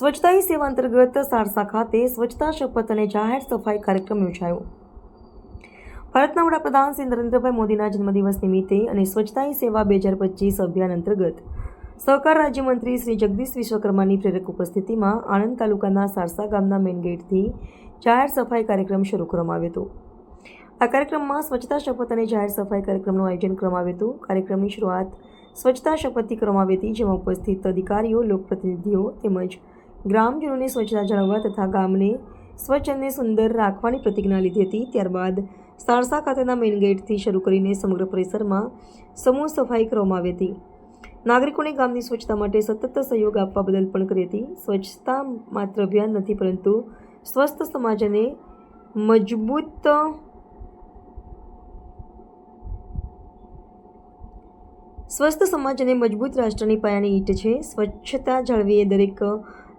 સ્વચ્છતા સેવા અંતર્ગત સારસા ખાતે સ્વચ્છતા, શપથ અને જાહેર સફાઈ કાર્યક્રમ યોજાયો. ભારતના વડાપ્રધાન શ્રી નરેન્દ્રભાઈ મોદીના જન્મદિવસ નિમિત્તે અને સ્વચ્છતા સેવા બે હજાર પચીસ અભિયાન અંતર્ગત સહકાર રાજ્યમંત્રી શ્રી જગદીશ વિશ્વકર્માની પ્રેરક ઉપસ્થિતિમાં આણંદ તાલુકાના સારસા ગામના મેઇન ગેટથી જાહેર સફાઈ કાર્યક્રમ શરૂ કરવામાં આવ્યો હતો. આ કાર્યક્રમમાં સ્વચ્છતા, શપથ અને જાહેર સફાઈ કાર્યક્રમનું આયોજન કરવામાં આવ્યું હતું. કાર્યક્રમની શરૂઆત સ્વચ્છતા, શપથથી કરવામાં આવી હતી, જેમાં ઉપસ્થિત અધિકારીઓ, લોકપ્રતિનિધિઓ તેમજ ગ્રામજનોને સ્વચ્છતા જાળવવા તથા ગામને સ્વચ્છ અને સુંદર રાખવાની પ્રતિજ્ઞા લીધી હતી. ત્યારબાદ સારસા ખાતેના મેઇન ગેટથી શરૂ કરીને સમગ્ર પરિસરમાં સમૂહ સફાઈ કરવામાં આવી હતી. નાગરિકોને ગામની સ્વચ્છતા માટે સતત સહયોગ આપવા બદલ પણ કરી હતી. સ્વચ્છતા માત્ર અભિયાન નથી, પરંતુ સ્વસ્થ સમાજ અને મજબૂત સ્વસ્થ સમાજ અને મજબૂત રાષ્ટ્રની પાયાની ઈંટ છે. સ્વચ્છતા જાળવીએ દરેક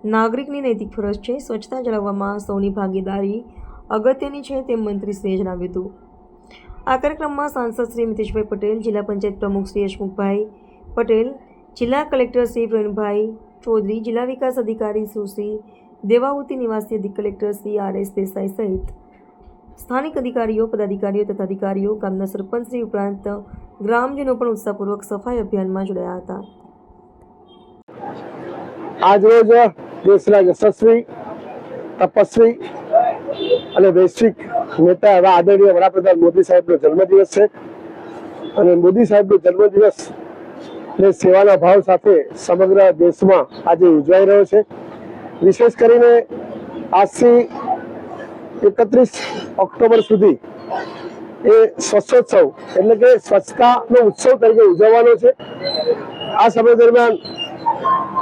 નાગરિકની નૈતિક ફરજ છે. સ્વચ્છતા જાળવવામાં સૌની ભાગીદારી અગત્યની છે તેમ મંત્રીશ્રીએ જણાવ્યું હતું. આ કાર્યક્રમમાં સાંસદ શ્રી મિતેશભાઈ પટેલ, જિલ્લા પંચાયત પ્રમુખ શ્રી હસમુખભાઈ પટેલ, જિલ્લા કલેક્ટર શ્રી પ્રવીણભાઈ ચૌધરી, જિલ્લા વિકાસ અધિકારી સુશ્રી દેવાહુતિ નિવાસી અધિક collector Shri R S Desai સહિત સ્થાનિક અધિકારીઓ, પદાધિકારીઓ તથા અધિકારીઓ, ગામના સરપંચશ્રી ઉપરાંત ગ્રામજનો પણ ઉત્સાહપૂર્વક સફાઈ અભિયાનમાં જોડાયા હતા. આજરોજ દેશના યશસ્વી, તપસ્વી અને વૈશ્વિક નેતા એવા આદરણીય વડાપ્રધાન મોદી સાહેબનો જન્મદિવસ છે. અને મોદી સાહેબનો જન્મદિવસ ને સેવાના ભાવ સાથે સમગ્ર દેશમાં આજે ઉજવાઈ રહ્યો છે. વિશેષ કરીને આજથી એકત્રીસ ઓક્ટોબર સુધી એ સ્વચ્છોત્સવ એટલે કે સ્વચ્છતાનો ઉત્સવ તરીકે ઉજવવાનો છે. આ સમય દરમિયાન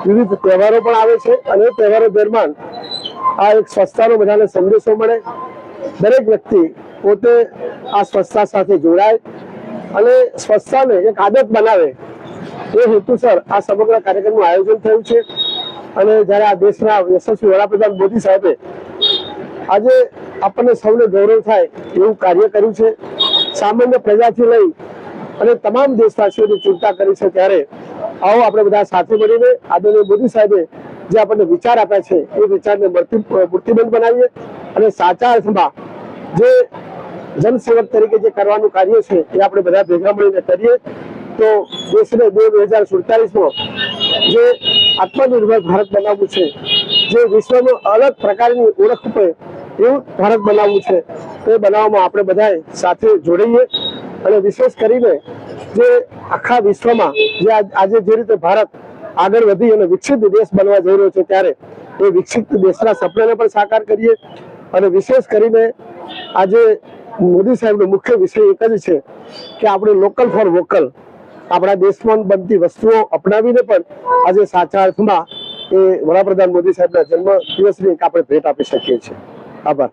વિવિધ તહેવારો પણ આવે છે અને એ તહેવારો દરમિયાન આ એક સ્વચ્છતાનો બધાને સંદેશો મળે. દરેક વ્યક્તિ પોતે આ સ્વચ્છતા સાથે જોડાય અને સ્વચ્છતાને એક આદત બનાવે એ હેતુસર આ સમગ્ર કાર્યક્રમનું આયોજન થયું છે. અને જ્યારે આ દેશના યશસ્વી વડાપ્રધાન મોદી સાહેબે આજે આપણને સૌને ગૌરવ થાય એવું કાર્ય કર્યું છે. સામાન્ય પ્રજાથી લઈ અને તમામ દેશવાસીઓની ચિંતા કરી છે ત્યારે આવો આપણે બધા સાથે મળીને આદરણીય મોદી સાહેબે જે આપણને વિચાર આપ્યા છે, એ વિચારને મૂર્તિબંધ બનાવીએ અને સાચા અર્થમાં જે જનસેવક તરીકે જે કરવાનું કાર્ય છે, એ આપણે બધા ભેગા મળીને કરીએ. તો દેશને બે હજાર સુડતાલીસમાં જે આત્મનિર્ભર ભારત બનાવવું છે, જે વિશ્વમાં અલગ પ્રકારની ઓળખ આપે એવું ભારત બનાવવું છે, તે બનાવવામાં આપણે બધાએ સાથે જોડાઈએ. અને વિશેષ કરીને જે આખા વિશ્વમાં જે આજે જે રીતે ભારત આગળ વધી અને વિકસિત દેશ બનવા જઈ રહ્યો છે ત્યારે એ વિકસિત દેશના સપનાને પણ સાકાર કરીએ અને વિશેષ કરીને આજે મોદી સાહેબનો મુખ્ય વિષય એક જ છે કે આપણે લોકલ ફોર વોકલ આપણા દેશમાં બનતી વસ્તુઓ અપનાવીને પણ આજે સાચા અર્થમાં એ વડાપ્રધાન મોદી સાહેબના જન્મ દિવસની એક આપણે ભેટ આપી શકીએ છીએ. આભાર.